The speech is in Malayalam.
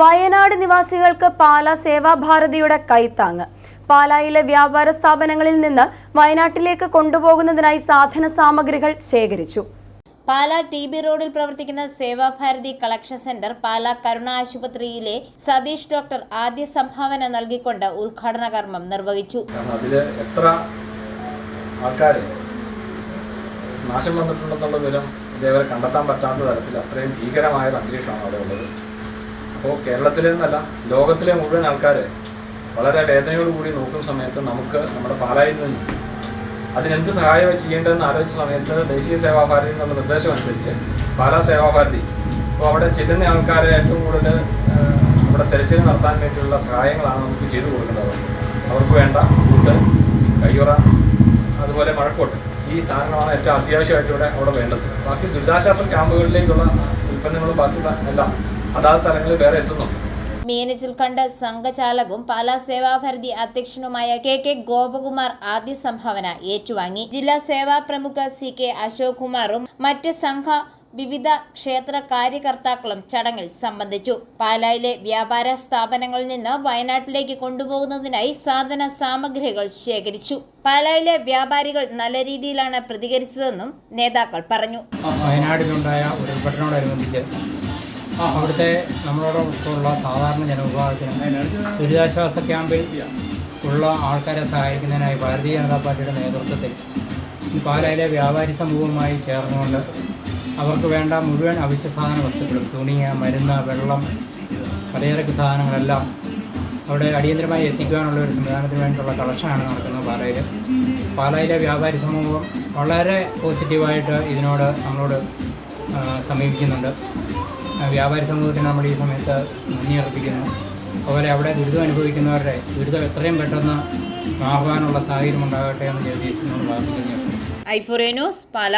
വയനാട് നിവാസികൾക്ക് പാല സേവാഭാരതിയുടെ കൈത്താങ്ങ്. പാലായിലെ വ്യാപാര സ്ഥാപനങ്ങളിൽ നിന്ന് വയനാട്ടിലേക്ക് കൊണ്ടുപോകുന്നതിനായി സാധന സാമഗ്രികൾ ശേഖരിച്ചു. പാല ടി ബി റോഡിൽ പ്രവർത്തിക്കുന്ന സേവാഭാരതി കളക്ഷൻ സെന്റർ പാല കരുണ ആശുപത്രിയിലെ സതീഷ് ഡോക്ടർ ആദ്യ സംഭാവന നൽകിക്കൊണ്ട് ഉദ്ഘാടന കർമ്മം നിർവഹിച്ചു. എത്ര ആൾക്കാർ നാശം വന്നിട്ടുണ്ടെന്നുള്ള വിവരം ഇതേവരെ കണ്ടെത്താൻ പറ്റാത്ത തരത്തിൽ അത്രയും ഭീകരമായ ഒരു അന്തരീക്ഷമാണ് അവിടെ ഉള്ളത്. അപ്പോൾ കേരളത്തിലെ നിന്നല്ല ലോകത്തിലെ മുഴുവൻ ആൾക്കാർ വളരെ വേദനയോടുകൂടി നോക്കുന്ന സമയത്ത് നമുക്ക് നമ്മുടെ പാലായിൽ നിന്ന് അതിനെന്ത് സഹായം ചെയ്യേണ്ടതെന്ന് ആലോചിച്ച സമയത്ത് ദേശീയ സേവാഭാരതി എന്നുള്ള നിർദ്ദേശം അനുസരിച്ച് പാലാ സേവാഭാരതി അപ്പോൾ അവിടെ ചെല്ലുന്ന ആൾക്കാരെ ഏറ്റവും കൂടുതൽ നമ്മുടെ തെരച്ചിൽ നടത്താൻ വേണ്ടിയുള്ള സഹായങ്ങളാണ് നമുക്ക് ചെയ്തു കൊടുക്കേണ്ടത്. അവർക്ക് വേണ്ട ഫുഡ് കയ്യുറ അതുപോലെ മഴക്കോട്ട് ഈ സാധനങ്ങളാണ് ഏറ്റവും അത്യാവശ്യമായിട്ട് ഇവിടെ അവിടെ വേണ്ടത്. ബാക്കി ദുരിതാശ്വാസ ക്യാമ്പുകളിലേക്കുള്ള ഉൽപ്പന്നങ്ങളും ബാക്കി എല്ലാം അതാത് സ്ഥലങ്ങളിൽ വേറെ എത്തുന്നുണ്ട് മീനച്ചിൽ കണ്ട് സംഘചാലകും പാലാ സേവാഭാരതി അധ്യക്ഷനുമായ കെ കെ ഗോപകുമാർ ആദ്യ സംഭാവന ഏറ്റുവാങ്ങി. ജില്ലാ സേവാ പ്രമുഖ സി കെ അശോക് കുമാറും മറ്റ് സംഘ വിവിധ ക്ഷേത്ര കാര്യകർത്താക്കളും ചടങ്ങിൽ സംബന്ധിച്ചു. പാലായിലെ വ്യാപാര സ്ഥാപനങ്ങളിൽ നിന്ന് വയനാട്ടിലേക്ക് കൊണ്ടുപോകുന്നതിനായി സാധന സാമഗ്രികൾ ശേഖരിച്ചു. പാലായിലെ വ്യാപാരികൾ നല്ല രീതിയിലാണ് പ്രതികരിച്ചതെന്നും നേതാക്കൾ പറഞ്ഞു. വയനാടിലുണ്ടായ ഉരുൾപൊട്ടലിനോടനുബന്ധിച്ച് അവിടുത്തെ നമ്മളോടൊപ്പമുള്ള സാധാരണ ജനവിഭാഗത്തിന് ദുരിതാശ്വാസ ക്യാമ്പിൽ ഉള്ള ആൾക്കാരെ സഹായിക്കുന്നതിനായി ഭാരതീയ ജനതാ പാർട്ടിയുടെ നേതൃത്വത്തിൽ പാലായിലെ വ്യാപാരി സമൂഹവുമായി ചേർന്നുകൊണ്ട് അവർക്ക് വേണ്ട മുഴുവൻ അവശ്യ സാധന വസ്തുക്കളും തുണി മരുന്ന് വെള്ളം പലചരക്ക് സാധനങ്ങളെല്ലാം അവിടെ അടിയന്തരമായി എത്തിക്കുവാനുള്ള ഒരു സംവിധാനത്തിന് വേണ്ടിയിട്ടുള്ള കളക്ഷനാണ് നടക്കുന്നത് പാലയിൽ പാലയിലെ വ്യാപാരി സമൂഹം വളരെ പോസിറ്റീവായിട്ട് ഇതിനോട് നമ്മളോട് സമീപിക്കുന്നുണ്ട്. വ്യാപാരി സമൂഹത്തിന് നമ്മൾ ഈ സമയത്ത് നന്ദി അർപ്പിക്കുന്നു. അതുപോലെ അവിടെ ദുരിതം അനുഭവിക്കുന്നവരുടെ ദുരിതം എത്രയും പെട്ടെന്ന് മാറുവാനുള്ള സാഹചര്യം ഉണ്ടാകട്ടെ എന്ന് ജഗദീശനോട് പ്രാർത്ഥിക്കുന്നു. ഐഫോറിയ ന്യൂസ് പാല.